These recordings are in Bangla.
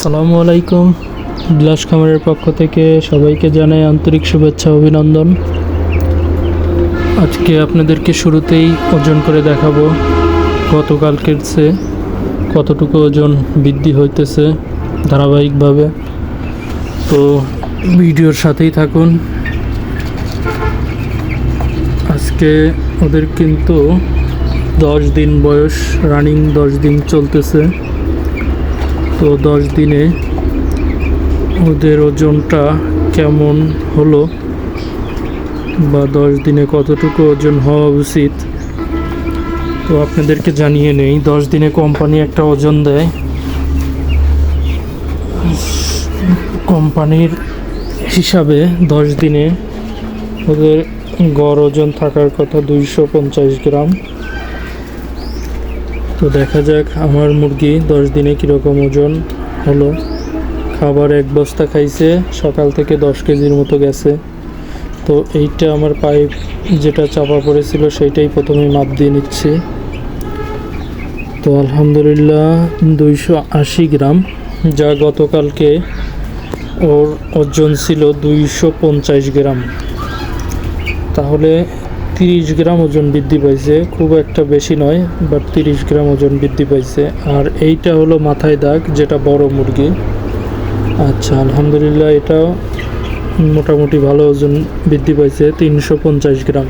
আসসালামু আলাইকুম। বিলাস খামারের পক্ষ থেকে সবাইকে জানাই আন্তরিক শুভেচ্ছা, অভিনন্দন। আজকে আপনাদেরকে শুরুতেই ওজন করে দেখাবো। গতকালকের চেয়ে কতটুকু ওজন বৃদ্ধি হইতেছে ধারাবাহিকভাবে। তো ভিডিওর সাথেই থাকুন। আজকে ওদের কিন্তু দশ দিন বয়স, রানিং দশ দিন চলতেছে। তো দশ দিনে ওদের ওজনটা কেমন হলো? বা দশ দিনে কতটুকু ওজন হওয়া উচিত? তো আপনাদেরকে জানিয়ে নেই, দশ দিনে কোম্পানি একটা ওজন দেয়। কোম্পানির হিসাবে দশ দিনে ওদের গড় ওজন থাকার কথা দুইশো পঞ্চাশ গ্রাম। তো দেখা যাক আমার মুরগি দশ দিনে কীরকম ওজন হলো। খাবার এক বস্তা খাইছে, সকাল থেকে দশ কেজির মতো গেছে। তো এইটা আমার পাইপ যেটা চাপা পড়েছিল সেইটাই প্রথমে মাপ দিয়ে নিচ্ছি। তো আলহামদুলিল্লাহ দুইশো আশি গ্রাম, যা গতকালকে ওর ওজন ছিল দুইশো পঞ্চাশ গ্রাম। তাহলে তিরিশ গ্রাম ওজন বৃদ্ধি পাইছে, খুব একটা বেশি নয় বাট তিরিশ গ্রাম ওজন বৃদ্ধি পাইছে। আর এইটা হলো মাথায় দাগ, যেটা বড় মুরগি। আচ্ছা আলহামদুলিল্লাহ এটাও মোটামুটি ভালো ওজন বৃদ্ধি পাইছে, তিনশো পঞ্চাশ গ্রাম।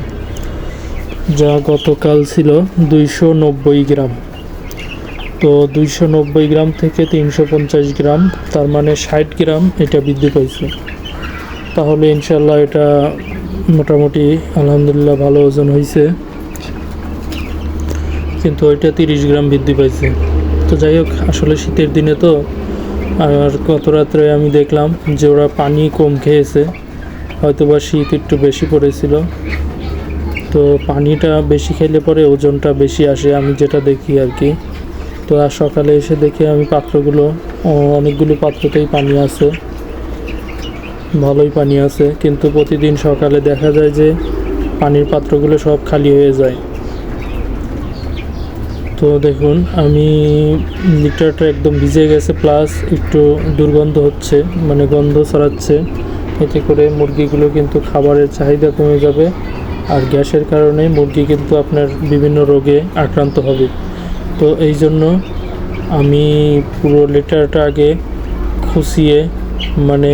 যা গতকাল ছিল দুইশো নব্বই গ্রাম। তো দুইশো নব্বই গ্রাম থেকে তিনশো পঞ্চাশ গ্রাম, তার মানে ষাট গ্রাম এটা বৃদ্ধি পাইছে। তাহলে ইনশাল্লাহ এটা মোটামুটি আলহামদুলিল্লাহ ভালো ওজন হয়েছে কিন্তু ওইটা তিরিশ গ্রাম বৃদ্ধি পাইছে। তো যাই হোক, আসলে শীতের দিনে তো, আর গত রাত্রে আমি দেখলাম যে ওরা পানি কম খেয়েছে। হয়তো বা শীত একটু বেশি পড়েছিল। তো পানিটা বেশি খেলে পরে ওজনটা বেশি আসে, আমি যেটা দেখি আর কি। তো আর সকালে এসে দেখি আমি পাত্রগুলো অনেকগুলো পাত্রতেই পানি আছে। ভালোই পানি আছে, কিন্তু প্রতিদিন সকালে দেখা যায় যে পানির পাত্রগুলো সব খালি হয়ে যায়। তো দেখুন, আমি লিটারটা একদম ভিজে গেছে, প্লাস একটু দুর্গন্ধ হচ্ছে মানে গন্ধ ছড়াচ্ছে। এতে করে মুরগিগুলো কিন্তু খাবারের চাহিদা কমে যাবে, আর গ্যাসের কারণে মুরগি কিন্তু আপনার বিভিন্ন রোগে আক্রান্ত হবে। তো এই জন্য আমি পুরো লিটারটা আগে খুশিয়ে মানে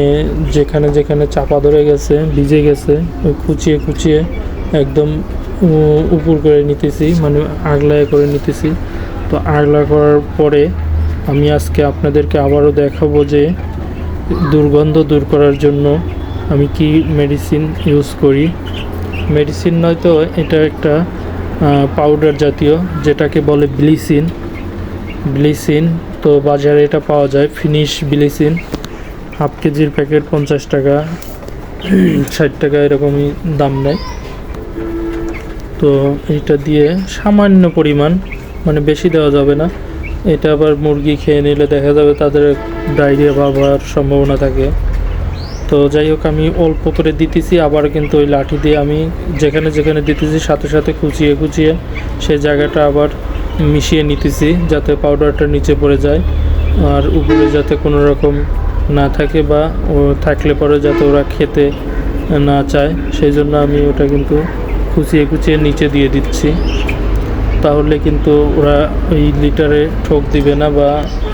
যেখানে যেখানে চাপা ধরে গেছে, ভিজে গেছে, ওই কুচিয়ে কুচিয়ে একদম উপর করে নিতেছি মানে আগলায় করে নিতেছি। তো আগলা করার পরে আমি আজকে আপনাদেরকে আবারও দেখাবো যে দুর্গন্ধ দূর করার জন্য আমি কি মেডিসিন ইউজ করি। মেডিসিন নয় তো, এটা একটা পাউডার জাতীয়, যেটাকে বলে ব্লিসিন ব্লিসিন তো বাজারে এটা পাওয়া যায় ফিনিশ ব্লিসিন হাফ কেজির প্যাকেট পঞ্চাশ টাকা, ষাট টাকা এরকমই দাম নেয়। তো এটা দিয়ে সামান্য পরিমাণ মানে বেশি দেওয়া যাবে না। এটা আবার মুরগি খেয়ে নিলে দেখা যাবে তাদের ডায়রিয়া ভাব হওয়ার সম্ভাবনা থাকে। তো যাই হোক, আমি অল্প করে দিতেছি, আবার কিন্তু ওই লাঠি দিয়ে আমি যেখানে যেখানে দিতেছি, সাথে সাথে কুচিয়ে কুচিয়ে সে জায়গাটা আবার মিশিয়ে নিতেছি, যাতে পাউডারটা নিচে পড়ে যায়, আর উপরে যাতে কোনো রকম না থাকে বা ও থাকলে পরে যাতে ওরা খেতে না চায়, সেই জন্য আমি ওটা কিন্তু কুচিয়ে কুচিয়ে নিচে দিয়ে দিচ্ছি। তাহলে কিন্তু ওরা ওই লিটারে ঠোক দিবে না বা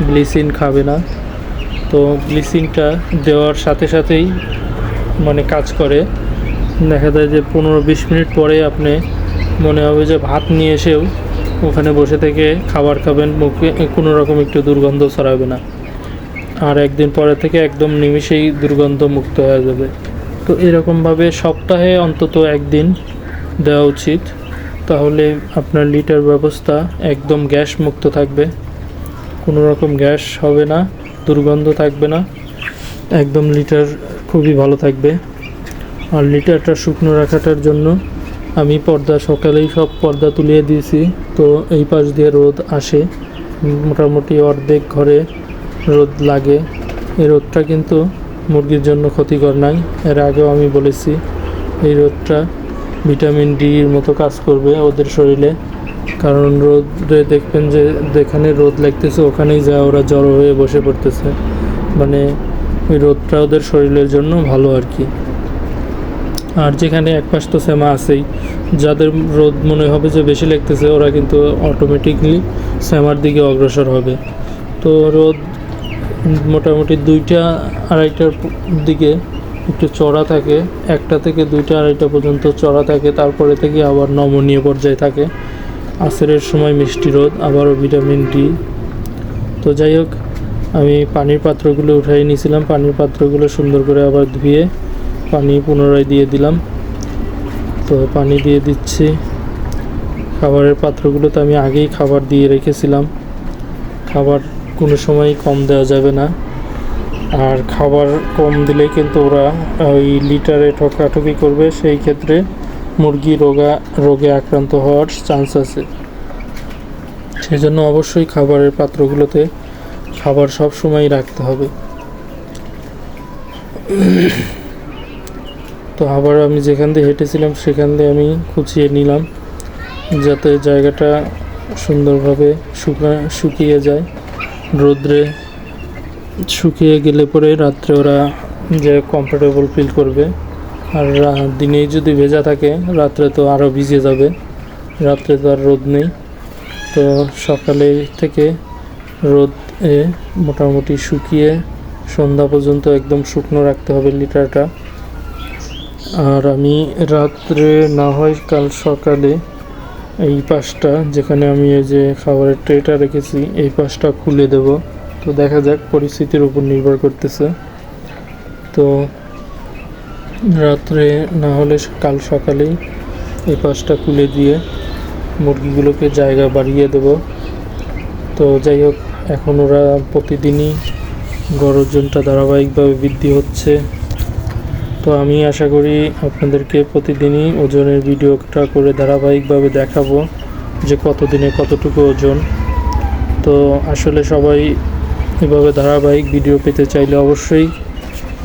ব্লিচিন খাবে না। তো ব্লিচিংটা দেওয়ার সাথে সাথেই মানে কাজ করে। দেখা যায় যে পনেরো বিশ মিনিট পরে আপনি মনে হবে যে ভাত নিয়ে এসেও ওখানে বসে থেকে খাবার খাবেন, মুখে কোনো রকম একটু দুর্গন্ধ ছড়াবে না। আর একদিন পরে থেকে একদম নিমিষেই দুর্গন্ধ মুক্ত হয়ে যাবে। তো এরকমভাবে সপ্তাহে অন্তত একদিন দেওয়া উচিত। তাহলে আপনার লিটার ব্যবস্থা একদম গ্যাস মুক্ত থাকবে। কোনো রকম গ্যাস হবে না, দুর্গন্ধ থাকবে না। একদম লিটার খুবই ভালো থাকবে। আর লিটারটা শুকনো রাখাটার জন্য আমি পর্দা, সকালেই সব পর্দা তুলিয়ে দিয়েছি। তো এই পাশ দিয়ে রোদ আসে। মোটামুটি অর্ধেক ঘরে রোদ লাগে। এই রোদটা কিন্তু মুরগির জন্য ক্ষতিকর নাই এর আগেও আমি বলেছি, এই রোদটা ভিটামিন ডির মতো কাজ করবে ওদের শরীরে। কারণ রোদে দেখবেন যে, যেখানে রোদ লাগতেছে, ওখানেই যা ওরা জড়ো হয়ে বসে পড়তেছে। মানে ওই রোদটা ওদের শরীরের জন্য ভালো আর কি। আর যেখানে এক পাশ তো শ্যামা আছেই, যাদের রোদ মনে হবে যে বেশি লাগতেছে, ওরা কিন্তু অটোমেটিকলি শ্যামার দিকে অগ্রসর হবে। তো রোদ মোটামুটি দুইটা আড়াইটার দিকে একটু চড়া থাকে, একটা থেকে দুইটা আড়াইটা পর্যন্ত চড়া থাকে, তারপরে থেকে আবার নমনীয় পর্যায়ে থাকে। আসরের সময় মিষ্টি রোদ, আবারও ভিটামিন ডি। তো যাই হোক, আমি পানির পাত্রগুলো উঠাই নিয়েছিলাম, পানির পাত্রগুলো সুন্দর করে আবার ধুয়ে পানি পুনরায় দিয়ে দিলাম। তো পানি দিয়ে দিচ্ছি। খাবারের পাত্রগুলো তো আমি আগেই খাবার দিয়ে রেখেছিলাম। খাবার কোনো সময় কম দেওয়া যাবে না। আর খাবার কম দিলে কিন্তু ওরা ওই লিটারে ঠকাঠকি করবে। সেই ক্ষেত্রে মুরগি রোগা, রোগে আক্রান্ত হওয়ার চান্স আছে। সেই জন্য অবশ্যই খাবারের পাত্রগুলোতে খাবার সব সময় রাখতে হবে। তো আবার আমি যেখান দিয়ে হেঁটেছিলাম, সেখান দিয়ে আমি খুঁচিয়ে নিলাম, যাতে জায়গাটা সুন্দরভাবে শুকা, শুকিয়ে যায়। রোদ্রে শুকিয়ে গেলে পরে রাত্রে ওরা যে কমফোর্টেবল ফিল করবে। আর দিনেই যদি ভেজা থাকে, রাত্রে তো আরও ভিজে যাবে। রাত্রে তো আর রোদ নেই। তো সকালে থেকে রোদ এ মোটামুটি শুকিয়ে সন্ধ্যা পর্যন্ত একদম শুকনো রাখতে হবে লিটারটা আর আমি রাত্রে না হয় কাল সকালে এই পাশটা, যেখানে আমি এই যে খাবারের ট্রেটা রেখেছি, এই পাশটা খুলে দেব। তো দেখা যাক, পরিস্থিতির উপর নির্ভর করতেছে। তো রাত্রে না হলে কাল সকালেই এই পাশটা খুলে দিয়ে মুরগিগুলোকে জায়গা বাড়িয়ে দেব। তো যাই হোক, এখন ওরা প্রতিদিনই গড় ওজনটা ধারাবাহিকভাবে বৃদ্ধি হচ্ছে। তো আমি আশা করি আপনাদেরকে প্রতিদিনই ওজনের ভিডিওটা করে ধারাবাহিকভাবে দেখাবো যে কতদিনে কতটুকু ওজন। তো আসলে সবাই এভাবে ধারাবাহিক ভিডিও পেতে চাইলে অবশ্যই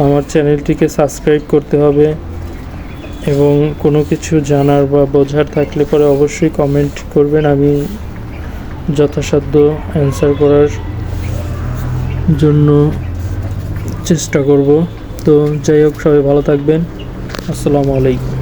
আমার চ্যানেলটিকে সাবস্ক্রাইব করতে হবে এবং কোনো কিছু জানার বা বোঝার থাকলে পরে অবশ্যই কমেন্ট করবেন। আমি যথাসাধ্য অ্যান্সার করার জন্য চেষ্টা করব। তো যাই হোক সবাই ভালো থাকবেন। আসসালামু আলাইকুম।